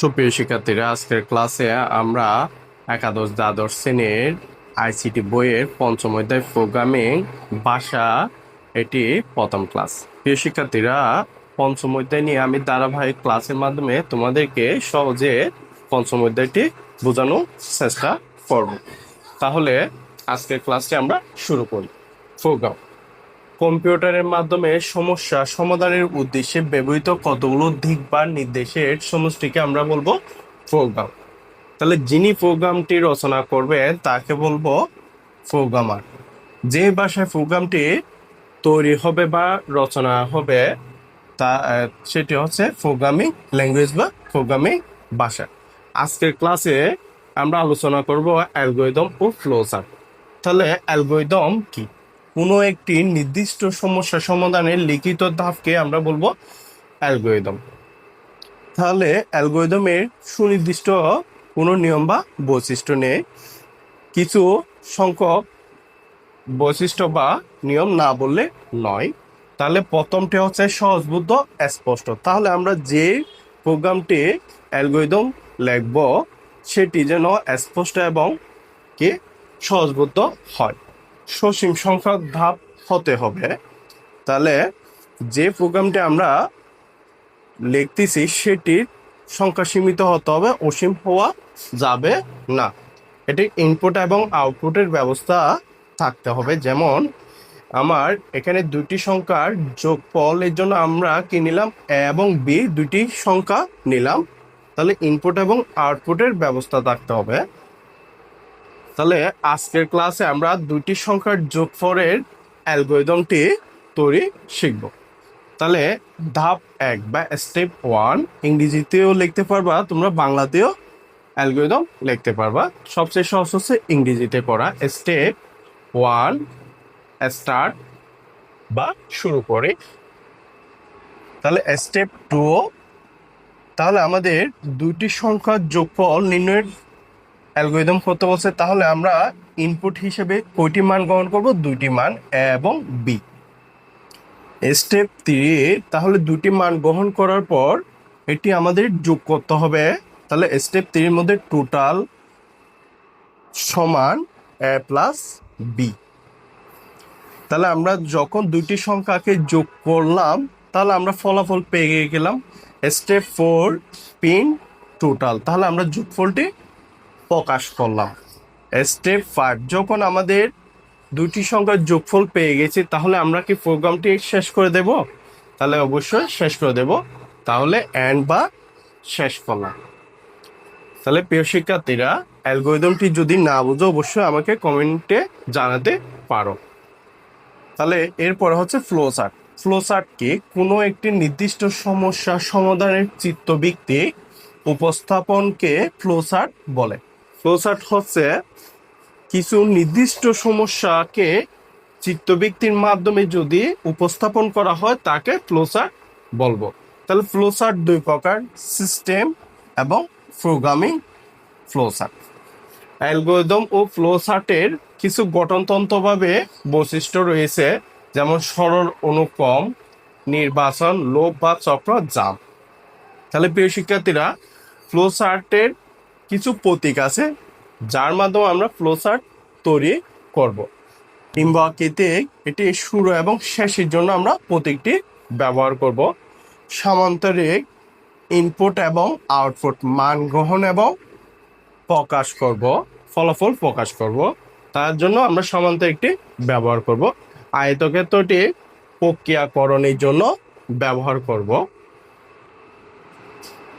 সুপ্রিয় শিক্ষার্থীরা, আজকের ক্লাসে আমরা একাদশ দ্বাদশ শ্রেণির আইসিটি বইয়ের পঞ্চম অধ্যায় প্রোগ্রামিং ভাষা, এটি প্রথম ক্লাস। প্রিয় শিক্ষার্থীরা, পঞ্চম অধ্যায় নিয়ে আমি ধারাবাহিক ক্লাসের মাধ্যমে তোমাদেরকে সহজে পঞ্চম অধ্যায়টি বোঝানোর চেষ্টা করব। তাহলে আজকের ক্লাসটি আমরা শুরু করি। প্রোগ্রাম কম্পিউটারের মাধ্যমে সমস্যা সমাধানের উদ্দেশ্যে ব্যবহৃত কতগুলো দিক বা নির্দেশের সমষ্টিকে আমরা বলব প্রোগ্রাম তাহলে যিনি প্রোগ্রামটি রচনা করবেন তাকে বলব প্রোগ্রামার যে ভাষায় প্রোগ্রামটি তৈরি হবে বা রচনা হবে, তা সেটি হচ্ছে প্রোগ্রামিং ল্যাঙ্গুয়েজ বা প্রোগ্রামিং ভাষা। আজকের ক্লাসে আমরা আলোচনা করব অ্যালগোরিদম ও ফ্লোচার্ট তাহলে অ্যালগোরিদম কি? কোনো একটি নির্দিষ্ট সমস্যা সমাধানের লিখিত ধাপকে আমরা বলব অ্যালগোয়েদম তাহলে অ্যালগোয়েদমের সুনির্দিষ্ট কোনো নিয়ম বা বৈশিষ্ট্য নেই কিছু সংখ্যক বৈশিষ্ট্য বা নিয়ম না বললে নয়। তাহলে প্রথমটি হচ্ছে সহজবুদ্ধ, স্পষ্ট। তাহলে আমরা যে প্রোগ্রামটি অ্যালগোরিদম লিখব, সেটি যেন স্পষ্ট এবং কি সহজবুদ্ধ হয়। সসীম সংখ্যক ধাপ হতে হবে। তাহলে যে প্রোগ্রামটি আমরা লিখতেছি, সেটির সংখ্যা সীমিত হতে হবে, অসীম হওয়া যাবে না। এটি ইনপুট এবং আউটপুটের ব্যবস্থা থাকতে হবে। যেমন, আমার এখানে দুটি সংখ্যার যোগফল, এর জন্য আমরা কি নিলাম? এ এবং বি দুটি সংখ্যা নিলাম। তাহলে ইনপুট এবং আউটপুটের ব্যবস্থা থাকতে হবে। তাহলে আজকের ক্লাসে আমরা দুটি সংখ্যার যোগফলের অ্যালগোরিদমটি তৈরি শিখব। তাহলে ধাপ এক বা স্টেপ ওয়ান ইংরেজিতেও লিখতে পারবা, তোমরা বাংলাতেও অ্যালগোরিদম লিখতে পারবা। সবচেয়ে সহজ হচ্ছে ইংরেজিতে পড়া। স্টেপ ওয়ান স্টার্ট বা শুরু করে। তাহলে স্টেপ টু তাহলে আমাদের দুইটি সংখ্যার যোগফল নির্ণয়ের অ্যালগোরিদম করতে বলছে, তাহলে আমরা ইনপুট হিসেবে কয়টি মান গ্রহণ করব? দুইটি মান এ এবং বি স্টেপ থ্রি তাহলে দুটি মান গ্রহণ করার পর এটি আমাদের যোগ করতে হবে। তাহলে স্টেপ থ্রির মধ্যে টোটাল সমান এ প্লাস বি তাহলে আমরা যখন দুইটি সংখ্যাকে যোগ করলাম, তাহলে আমরা ফলাফল পেয়ে গেলাম। স্টেপ ফোর পিন টোটাল তাহলে আমরা যোগফলটি প্রকাশ করলাম। স্টেপ ফাইভ যখন আমাদের দুটি সংখ্যার যোগফল পেয়ে গেছি, তাহলে আমরা কি প্রোগ্রামটি শেষ করে দেব? তাহলে অবশ্যই শেষ করে দেব। তাহলে অ্যান্ড বা শেষ করলাম। তাহলে প্রিয় শিক্ষার্থীরা, অ্যালগোরিদমটি যদি না বুঝো, অবশ্যই আমাকে কমেন্টে জানাতে পারো। তাহলে এরপরে হচ্ছে ফ্লো চার্ট কোনো একটি নির্দিষ্ট সমস্যা সমাধানের চিত্তভিত্তি উপস্থাপনকে ফ্লো চার্ট বলে। ফ্লো চার্ট হচ্ছে কিছু নির্দিষ্ট সমস্যাকে চিত্তভিত্তির মাধ্যমে যদি উপস্থাপন করা হয়, তাকে ফ্লোচার্ট বলব। তাহলে ফ্লোচার্ট দুই প্রকার, সিস্টেম এবং প্রোগ্রামিং ফ্লোচার্ট অ্যালগোরিদম ও ফ্লোচার্টের কিছু গঠনতন্ত্রভাবে বৈশিষ্ট্য রয়েছে, যেমন সরল অনুক্রম, নির্বাচন লোভ বা চক্র জাম তাহলে প্রিয় শিক্ষার্থীরা ফ্লোচার্টের কিছু প্রতীক আছে, যার মাধ্যমে আমরা ফ্লোচার্ট তৈরি করব। কিংবা আকৃতিক এটি শুরু এবং শেষের জন্য আমরা প্রতীকটি ব্যবহার করব। সামান্তরিক ইনপুট এবং আউটপুট মান গ্রহণ এবং প্রকাশ করব, ফলাফল প্রকাশ করব। তার জন্য আমরা সমান্তরিকটি ব্যবহার করব। আয়তক্ষেত্রটি প্রক্রিয়াকরণের জন্য ব্যবহার করব।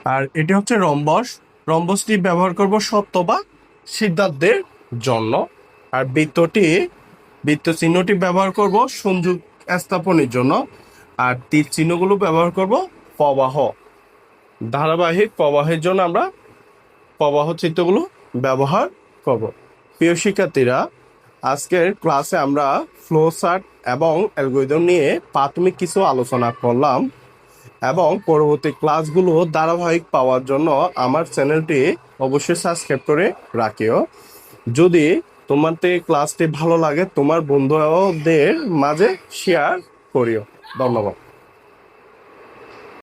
আর এটি হচ্ছে রম্বস। রম্বসটি ব্যবহার করব সত্য বা সিদ্ধার্থের জন্য। আর বৃত্তটি বৃত্ত চিহ্নটি ব্যবহার করব সংযোগ স্থাপনের জন্য। আর তীর চিহ্নগুলো ব্যবহার করব প্রবাহ। ধারাবাহিক প্রবাহের জন্য আমরা প্রবাহ চিত্রগুলো ব্যবহার করব। প্রিয় শিক্ষার্থীরা, আজকের ক্লাসে আমরা ফ্লো চার্ট এবং অ্যালগোরিদম নিয়ে প্রাথমিক কিছু আলোচনা করলাম। এবং পরবর্তী ক্লাসগুলো ধারাবাহিক পাওয়ার জন্য আমার চ্যানেলটি অবশ্যই সাবস্ক্রাইব করে রাখিও। যদি তোমাদের ক্লাসটি ভালো লাগে, তোমার বন্ধুদের মাঝে শেয়ার করিও। ধন্যবাদ।